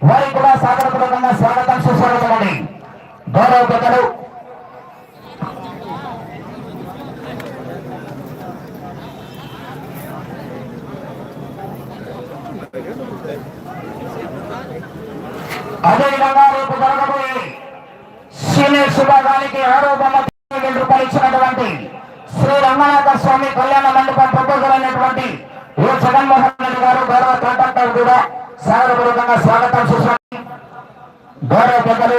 వారికి కూడా సాగరపూర్వకంగా స్వాగతం సుస్వాగతం అండి గౌరవ పెద్దలు. అదేవిధంగా రేపు జరగబోయే సీనియర్ సుభాగానికి ఆరో బొమ్మకి వేల రూపాయలు ఇచ్చినటువంటి శ్రీ రంగనాథ స్వామి కళ్యాణ మండపం ప్రపోజల్ అయినటువంటి ఏ జగన్మోహన్ రెడ్డి గారు గౌరవ కాంట్రాక్టర్ కూడా. సాగరపూర్వకంగా స్వాగతం సుస్వాగతం గౌరవ పెద్దలు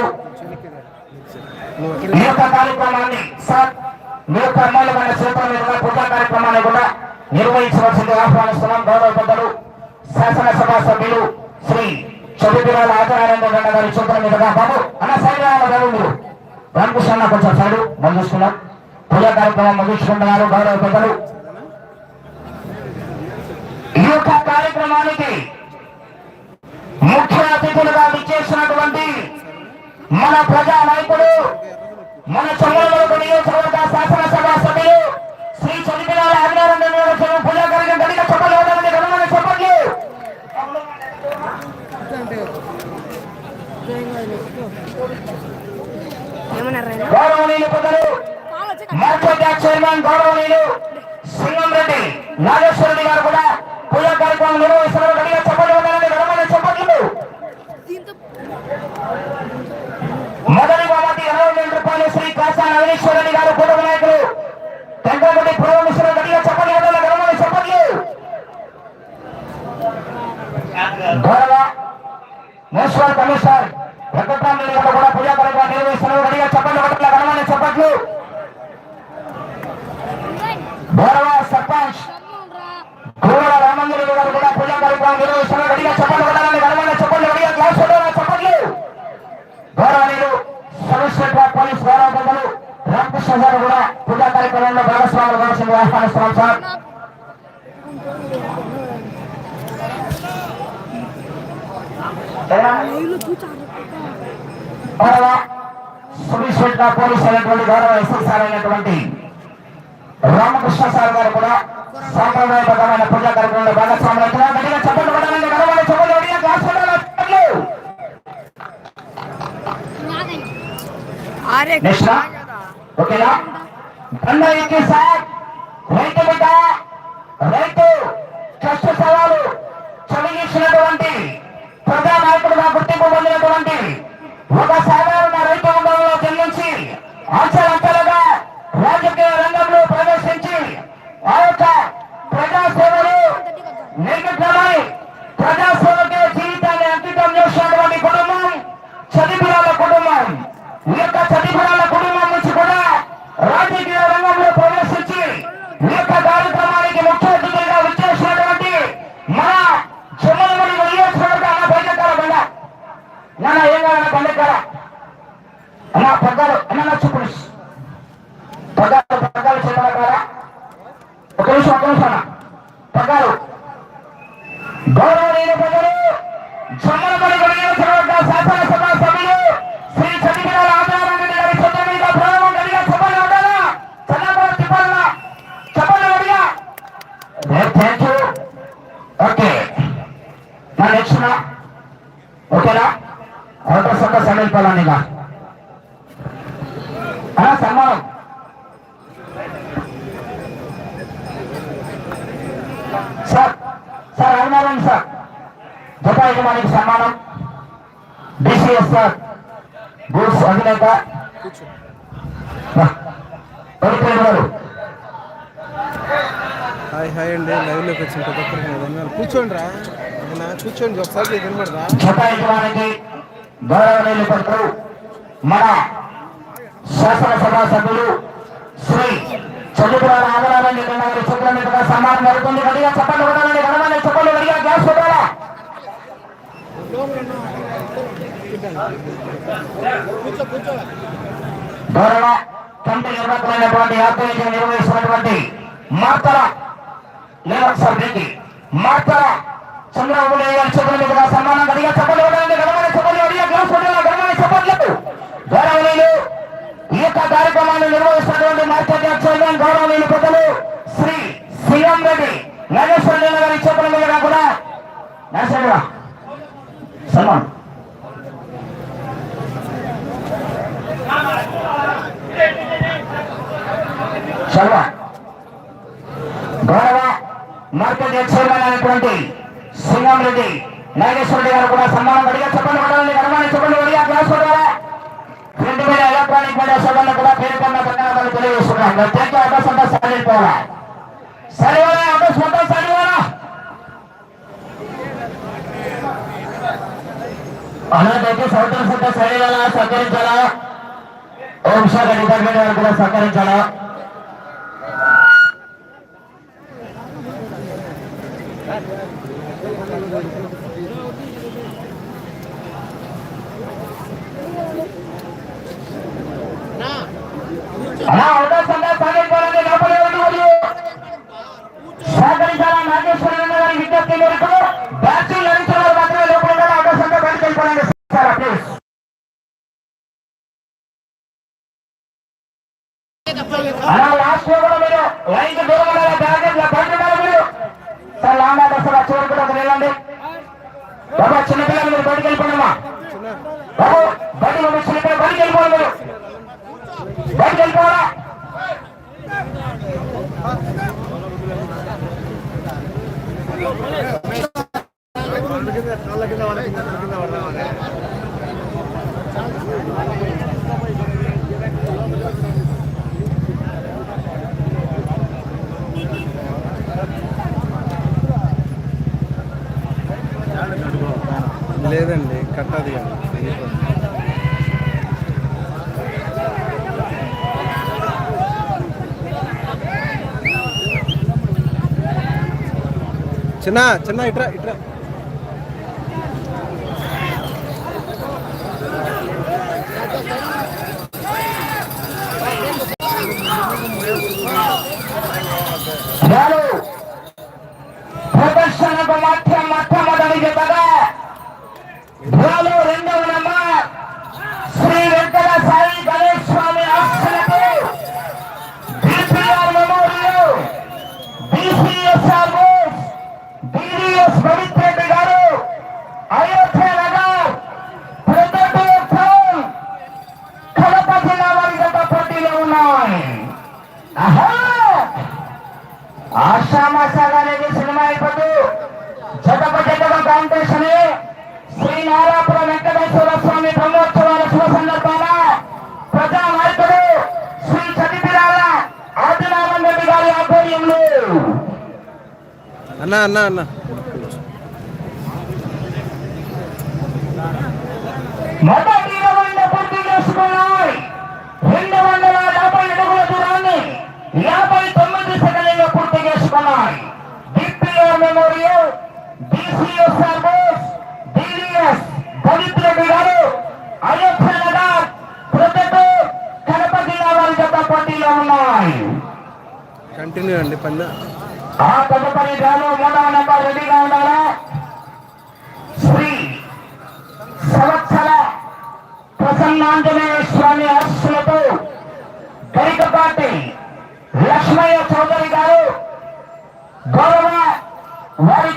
ఈ యొక్క కార్యక్రమాన్ని సార్ మీ యొక్క అమ్మాయిలమైన చేతుల మీదుగా పూజా కార్యక్రమాన్ని కూడా నిర్వహించవలసింది ఆహ్వానిస్తున్నాం గౌరవ పెద్దలు. శాసనసభ సభ్యులు శ్రీ చదువురాల ఆచార్య గారి చూపుల మీదుగా బాబు అన్న సైన్యాల రావాలి మీరు. రామకృష్ణ కొంచెం సైడు మందిస్తున్నాం పూజా కార్యక్రమం ముగించుకుంటున్నారు గౌరవ పెద్దలు. ఈ యొక్క కార్యక్రమానికి ముఖ్య అతిథులుగా విచ్చేసినటువంటి మన ప్రజా నాయకుడు మన చంద్రబాబు నియోజకవర్గ శాసనసభ సభ్యులు శ్రీ చంద్రబాబు ఆగ్రహం పూజా కార్యక్రమం గడిగా చెప్పలు. ఇవ్వడానికి గణమైన చెప్పట్లు గౌరవనీయులు పెద్దలు మార్కెట్ యాక్ట్ చైర్మన్ గౌరవనీయులు సింగం రెడ్డి నాగేశ్వరరెడ్డి గారు కూడా పూజా కార్యక్రమం నిర్వహిస్తున్నారు. గడిగా చెప్పలు ఇవ్వడానికి గణమైన చెప్పట్లు మొదటి బహుమతి ఇరవై వేల రూపాయలు శ్రీ కాసా నవీశ్వర రెడ్డి గారు కుటుంబ నాయకులు టెంకలపల్లి పురమిశ్వర గట్టిగా చెప్పండి వదల గర్వని చెప్పండి గౌరవ మున్సిపల్ కమిషనర్ వెంకటరామరెడ్డి గారు కూడా పూజా కార్యక్రమం నిర్వహిస్తున్నారు గడిగా చెప్పండి వదల చెప్పట్లు? గౌరవ సర్పంచ్ గూడ రామంజరెడ్డి గారు కూడా పూజా కార్యక్రమం నిర్వహిస్తున్నారు గడిగా చెప్పండి వదలని గర్వని చెప్పండి గడిగా క్లాస్ చెప్పట్లు గౌరవనీయులు సబ్ ఇన్స్పెక్టర్ పోలీస్ గౌరవ పెద్దలు రామకృష్ణ గారు కూడా పూజా కార్యక్రమంలో భాగస్వాములు కావాల్సింది ఆహ్వానిస్తున్నాం సార్ నీళ్ళు చూచారు గౌరవ పోలీస్ అయినటువంటి గౌరవ ఎస్ఐ సార్ అయినటువంటి రామకృష్ణ సార్ గారు కూడా సాంప్రదాయబద్ధమైన పూజా కార్యక్రమంలో భాగస్వాములు గట్టిగా చెప్పండి పడాలండి గౌరవాన్ని చెప్పండి గట్టిగా క్లాస్ కొట్టాలి, చెప్పండి. అరే నెక్స్ట్ రా. ఓకేనా బండ ఎక్కి సార్ రైతు బిడ్డ రైతు కష్ట సవాలు చదివించినటువంటి ప్రజా నాయకుడుగా గుర్తింపు పొందినటువంటి ఒక సాధారణ రైతు అంచెలంచెలుగా రాజకీయ రంగంలో ప్రవేశించి ఆ యొక్క ప్రజాసేవలు నిర్మితమై ప్రజా జీవితాన్ని అంకితం చేసినటువంటి కుటుంబం చదివిరాల కుటుంబం. ఈ యొక్క చదివిరాల కుటుంబం నుంచి కూడా రాజకీయ రంగంలో ప్రవేశించి ఈ యొక్క కార్యక్రమానికి ముఖ్య అతిథిగా విచ్చేసినటువంటి మన చెమ్మలమడి నియోజకవర్గ అన్న బయటకాల బండ నాన్న ఏం కావాలన్న పండకరా అన్న పగ్గాలు అన్న నచ్చు పులుసు పగ్గాలు పగ్గాలు చేతల కారా ఒక నిమిషం ఒక నిమిషం అన్న పగ్గాలు గౌరవనీయ ప్రజలు జమ్మలమడి నియోజకవర్గ శాసనసభ సభ్యులు శ్రీ చంద్రబాబు ఆంధ్రారెడ్డి గారి సొంత మీద ప్రయోగం గడిగా చెప్పండి ఉండాలా చంద్రబాబు చెప్పాలన్నా చెప్పండి గడిగా థ్యాంక్ యూ ఓకే నా నెక్స్ట్ నా ఓకేనా అవుటర్ సంఘ సమీపాలనిగా సన్మానం సార్ సార్ అభిమానం సార్. జత యజమానికి సన్మానం. డిసిఎస్ సార్ గూడ్స్ అధినేత. గారు హాయ్ హాయ్ అండి. లైవ్లోకి వచ్చిన ప్రతి ఒక్కరికి ధన్యవాదాలు. కూర్చోండి రా. కూర్చోండి ఒకసారి జత యజమానికి గౌరవనీయులు పట్టు మన శాసనసభ సభ్యులు శ్రీ చదువురాల ఆదరాలని గారి చిత్ర మీదుగా సన్మానం జరుగుతుంది. గడిగా చెప్పండి కొట్టాలని గణమని చెప్పండి గడిగా గ్యాస్ కొట్టాలా? ధోరణ కమిటీ నిర్వాహకులైనటువంటి ఆత్మీయ నిర్వహిస్తున్నటువంటి మార్తల లేవర్ సభ్యుడికి మార్తల చంద్రబాబు నాయుడు గారి చేతుల మీదుగా సన్మానం గడిగా చెప్పండి ఉండాలని గణమని చెప్పండి గడిగా గ్యాస్ పెట్టాలా గణమని చెప్పట్లేదు గౌరవనీయులు ఈ యొక్క కార్యక్రమాన్ని నిర్వహిస్తున్నటువంటి మార్కెట్ చైర్మన్ గౌరవనీయులు పెద్దలు శ్రీ సీఎం రెడ్డి నాగేశ్వర రెడ్డి గారి చెప్పిన మీద కూడా నాగేశ్వర సల్మాన్ సల్మాన్ గౌరవ చైర్మన్ అయినటువంటి సింగం రెడ్డి నాగేశ్వర రెడ్డి గారు కూడా సన్మానం అడిగా చెప్పండి చెప్పండి. आणि कोड्या सोडायला तुला फेर पडला त्यांना मला तुला येऊ सोडला त्यांच्या आता स्वतः साडेल पोरा साडेवाला आता स्वतः साडेवाला आणि त्याचे स्वतः स्वतः साडेवाला साकारी झाला ओमशा गणिताकडे वर्गाला साकारी झाला Thank you. అలా అవకాశం చిన్న చిన్న ఇట్రా ఇట్రా. అన్నా అన్నా అన్నా మొదటి రౌండ్ పూర్తి చేసుకున్నాయి రెండు అయోధ్య నగర్ జిల్లా వారి జత పోటీలో ఉన్నాయి కంటిన్యూ అండి పంద స్వామి అరస్సులతో గరికపాటి లక్ష్మయ్య చౌదరి గారు గౌరవ వారి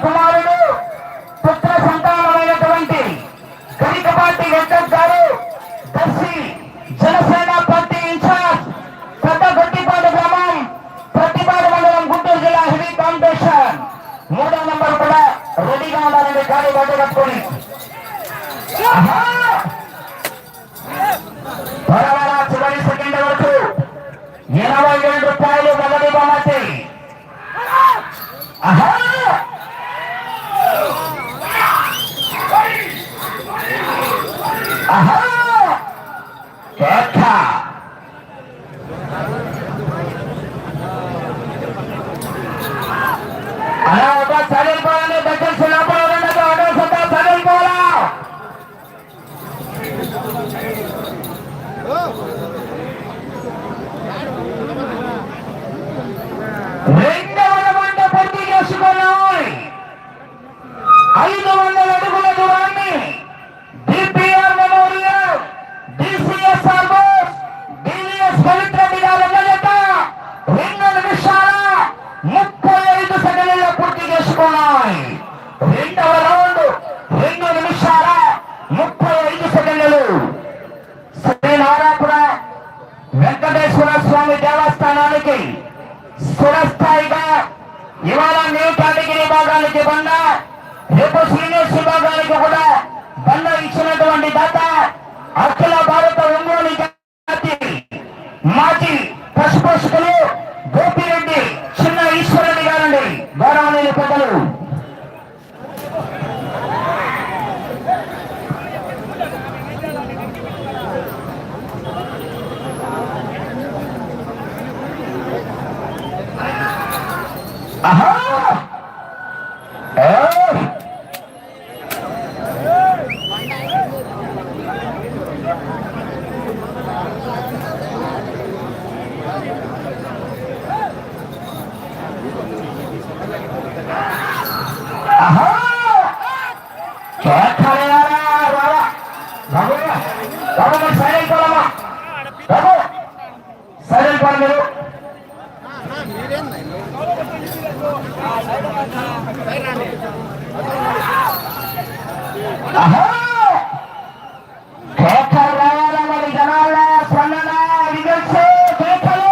Uh-huh. ఆహా! కేకలు రావాలా మరి జనాల స్పందన విజల్స్ కేకలు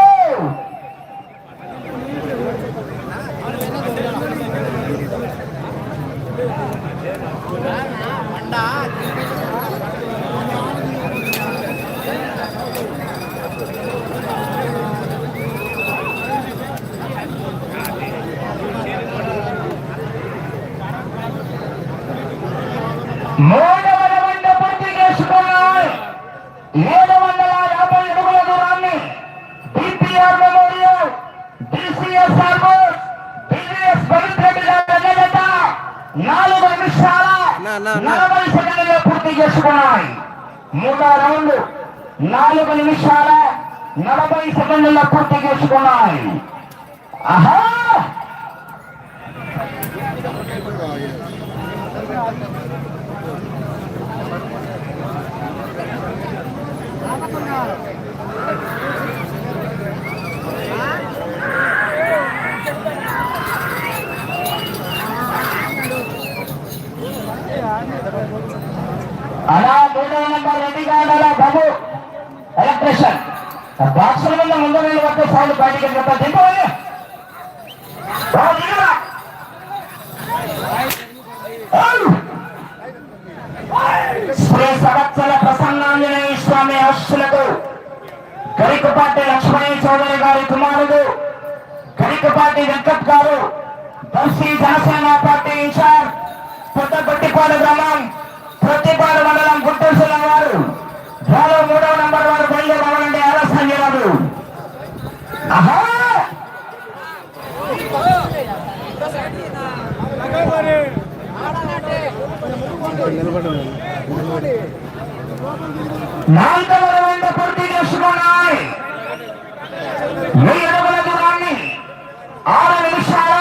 మూడవ రౌండ్ పూర్తి చేసుకున్నాయి ఏడు వందల యాభై అడుగుల దూరాన్ని డిపిఆర్ మెమోరియల్ డిసిఎస్ ఆర్మోస్ బిజిఎస్ పవిత్రెడ్డి గారి అధినేత నాలుగు నిమిషాల నా, నా, నా. నలభై సెకండ్లలో పూర్తి చేసుకున్నాయి. మూడో రౌండ్ నాలుగు నిమిషాల నలభై సెకండ్లలో పూర్తి చేసుకున్నాయి. ఆహా! అలా మూడో నెంబర్ రెడీగా ఉండాలా బాబు. ఎలక్ట్రిషియన్ బాక్సుల మీద ముందు నీళ్ళు పట్టే సౌండ్ బయటికి దింపవాలి వారసులకు ఆశులకు గరికపాటి లక్ష్మణి చౌదరి గారి కుమారుడు గరికపాటి వెంకట్ గారు దర్శి జనసేన పార్టీ ఇన్ఛార్జ్ కొత్త గొట్టిపాడు గ్రామం ప్రతిపాడు మండలం గుంటూరు జిల్లా వారు డ్రాలో మూడవ నంబర్ వారు బయలుదేరాలంటే ఆలస్యం చేయరాదు. ఆహా! నిలబడి నాలుగవ రౌండ్ పూర్తి చేసుకున్నాయి. వెయ్యి అడుగుల దూరాన్ని ఆరు నిమిషాల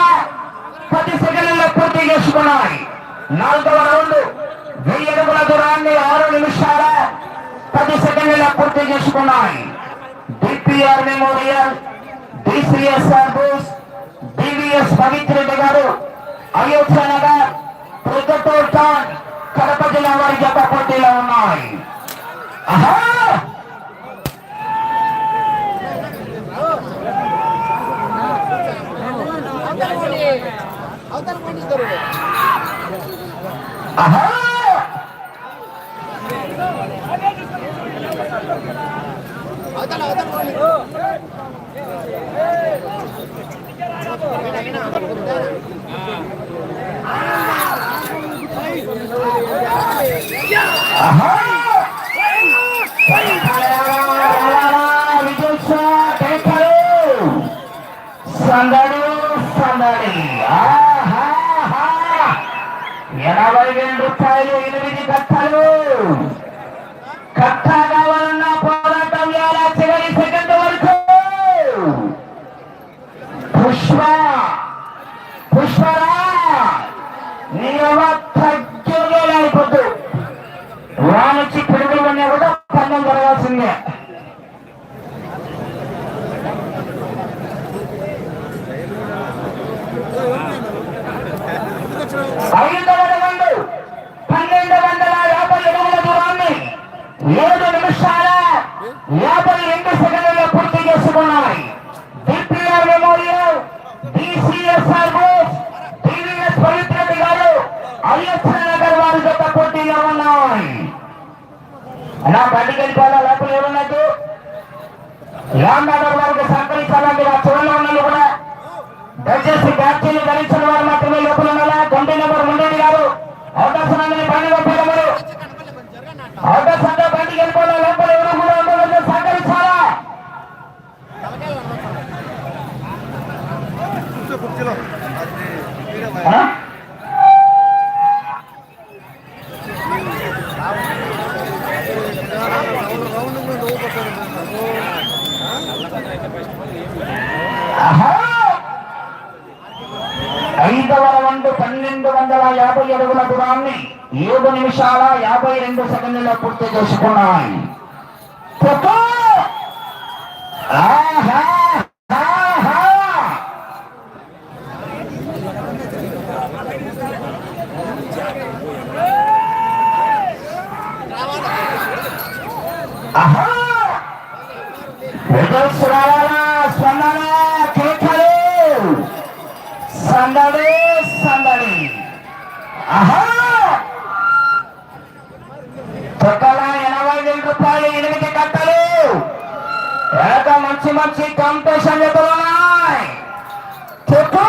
పది సెకండ్లలో పూర్తి చేసుకున్నాయి. నాలుగవ రౌండ్ వెయ్యి అడుగుల దూరాన్ని ఆరు నిమిషాల పది సెకండ్లలో పూర్తి చేసుకున్నాయి. DPR memorial DCSR Bose DVS Pavithreddy గారు అయోధ్య నగర్ ప్రొద్దుటూరు టౌన్ కడప జిల్లా వారి జత పోటీలో ఉన్నాయి ఆహా ఆహా ఆహా సందడి సందడి ఎనభై వేల రూపాయలు ఎనిమిది కట్టలు. కట్టగా కావాలన్న పోరాటం ఎలా చివరి సెకండ్ వరకు పుష్ప పుష్పరా నీ తగ్గులో అయిపోతు వానొచ్చి పిడుగులు ఉన్నా కూడా పందెం జరగాల్సిందే ఐదవ రౌండ్ పన్నెండు వందల యాభై ఎనిమిది దూరాన్ని ఏడు నిమిషాల యాభై రెండు సెకండ్లలో పూర్తి చేసుకున్నాయి డిపిఆర్ మెమోరియల్ డిసిఎస్ఆర్ చేసుకున్నాం అలా బండికి వెళ్ళిపోవాలా లోపల ఎవరున్నట్టు రామ్నగర్ వారికి సహకరించాలంటే ఆ చూడలో ఉన్న వాళ్ళు కూడా దయచేసి బ్యాటరీలు ధరించిన వారు మాత్రమే లోపల ఉండాలా తొమ్మిది నెంబర్ ఉండేది గారు అవకాశం అందరినీ బండి పంపడమరు అవకాశం అంతా బండికి వెళ్ళిపోవాలా లోపల ఎవరు కూడా ఉండవద్దు సహకరించాలా కూర్చో కుర్చీలో ఆ? ఆహా! ఐదవ రౌండ్ పన్నెండు వందల మధురాన్ని ఏడు నిమిషాల యాభై రెండు సెకండ్లలో పూర్తి చేసుకున్నాయి కొట్టు! ఆహా! ఆహా! ఆహా! విజయ్ రావాలా స్పందన కేకలు సందడి సందడి ఆహా తొక్కల ఎనభై వేల రూపాయలు ఎనిమిది కట్టలు ఏక మంచి మంచి కాంపిటీషన్ జరుగుతున్నాయి చెప్పు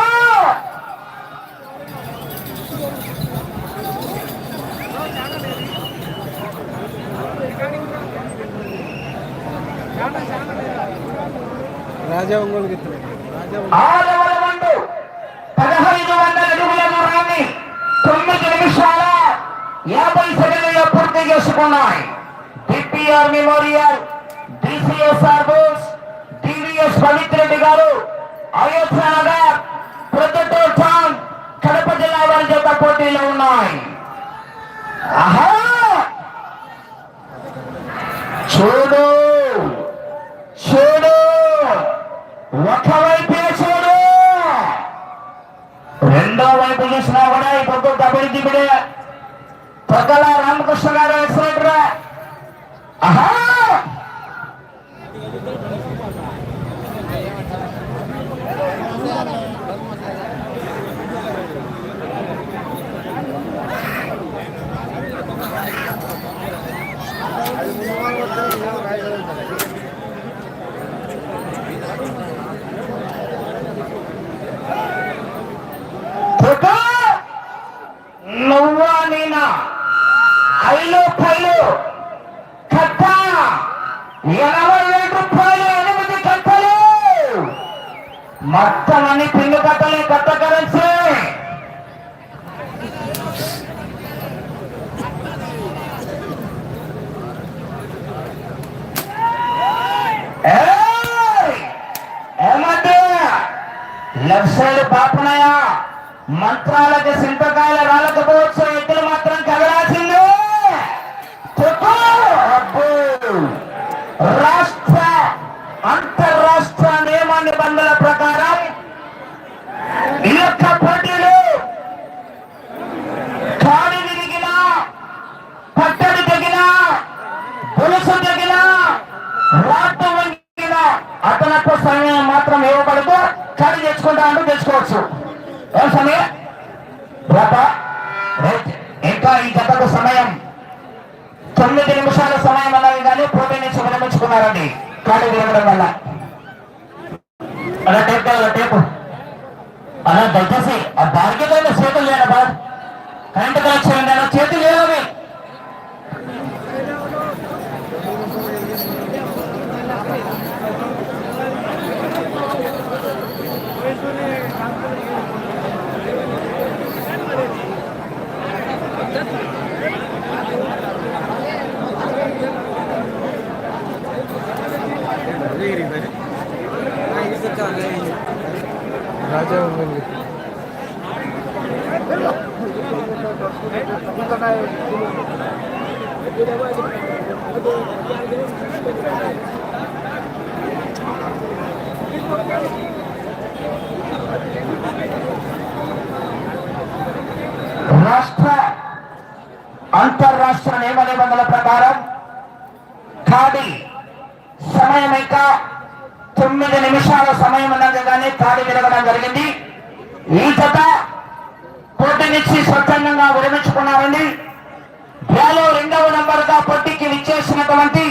రాజా ఒంగోలు గిత్త రాజా ఒంగోలు. ఆరవ రౌండ్ పదహైదు వందల అడుగుల దూరాన్ని తొమ్మిది నిమిషాల యాభై సెకండ్లలో పూర్తి చేసుకున్నాయి DPR memorial DCSR Bose TVS Pavithreddy గారు అయోధ్య నగర్ ప్రొద్దుటూర్ టౌన్ కడప జిల్లా వారి చేత పోటీలో ఉన్నాయి. చూడు చూడు ఒకవైపే చూడు. రెండో వైపు చూసినా కూడా ఈ పొద్దు దబిడి దిబిడే ప్రగల రామకృష్ణ గారు ఎక్సలెంట్ ఆహా పొగ నువ్వా నేనా ఐలు పైలు కట్ట ఎనభై వేల రూపాయలు ఎనిమిది కట్టలు మొత్తం అన్ని పిండి కట్టలే కొత్త కరెన్సీ ఏయ్! ఏమంటే లెఫ్ట్ సైడ్ పాపనయ్య మంత్రాలకి సింతకాయలు రాలకపోవచ్చు ఎద్దులు మాత్రం ఈ సమయం. తొమ్మిది నిమిషాల సమయం అన్నది కానీ పోటీ నుంచి విరమించుకున్నారండి. ఖాళీ విరగడం వల్ల. అలా టేప్ కావాలి టేపు. అలా దయచేసి ఆ బార్గెట్ చేతులు లేనా బా కరెంట్ కనెక్షన్ చేతులు లేవవి రాజా ఒంగోలు గిత్త రాష్ట్ర అంతర్రాష్ట్ర నియమ నిబంధనల ప్రకారం ఖాళీ సమయం ఇంకా తొమ్మిది నిమిషాల సమయం ఉండగానే తాడి విరగడం జరిగింది. ఈ జత నుంచి స్వచ్ఛందంగా విరమించుకున్నారండి. యాలో రెండవ నంబర్గా పొట్టికి విచ్చేసినటువంటి